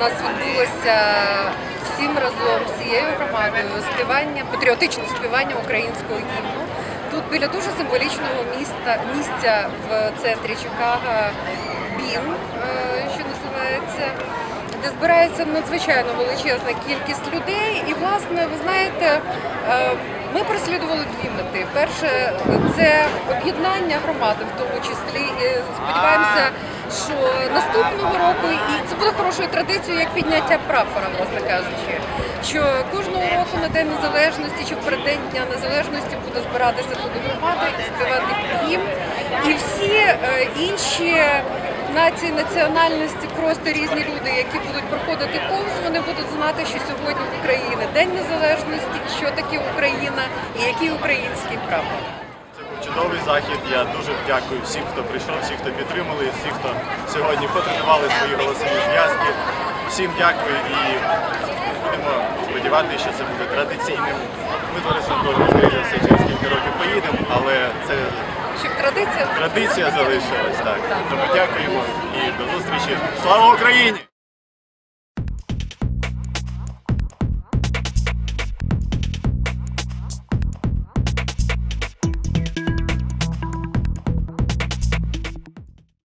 нас відбулося всім разом, всією громадою співання, патріотичне співання українського гімну. Тут біля дуже символічного міста, місця в центрі Чикаго Бін, е, що називається, де збирається надзвичайно величезна кількість людей. І, власне, ви знаєте, е, ми переслідували дві мети. Перше це об'єднання громади, в тому числі. І сподіваємося, що наступного року і це буде хорошою традицією, як підняття прапора, власне кажучи. Що кожного року на День Незалежності чи в переддень Дня Незалежності буде збиратися тут громада і співати гімн. І всі е, інші нації, національності, просто різні люди, які будуть проходити повз, вони будуть знати, що сьогодні в Україні День Незалежності, що таке Україна і який український прапор. Чудовий захід. Я дуже дякую всім, хто прийшов, всім, хто підтримали, всім, хто сьогодні потренували свої голосові зв'язки. Всім дякую і будемо сподіватися, що це буде традиційним. Ми з Борисом Борисом, все, через кілька років поїдемо, але це Щоб традиція традиція залишилась. Так. Тому дякуємо і до зустрічі. Слава Україні!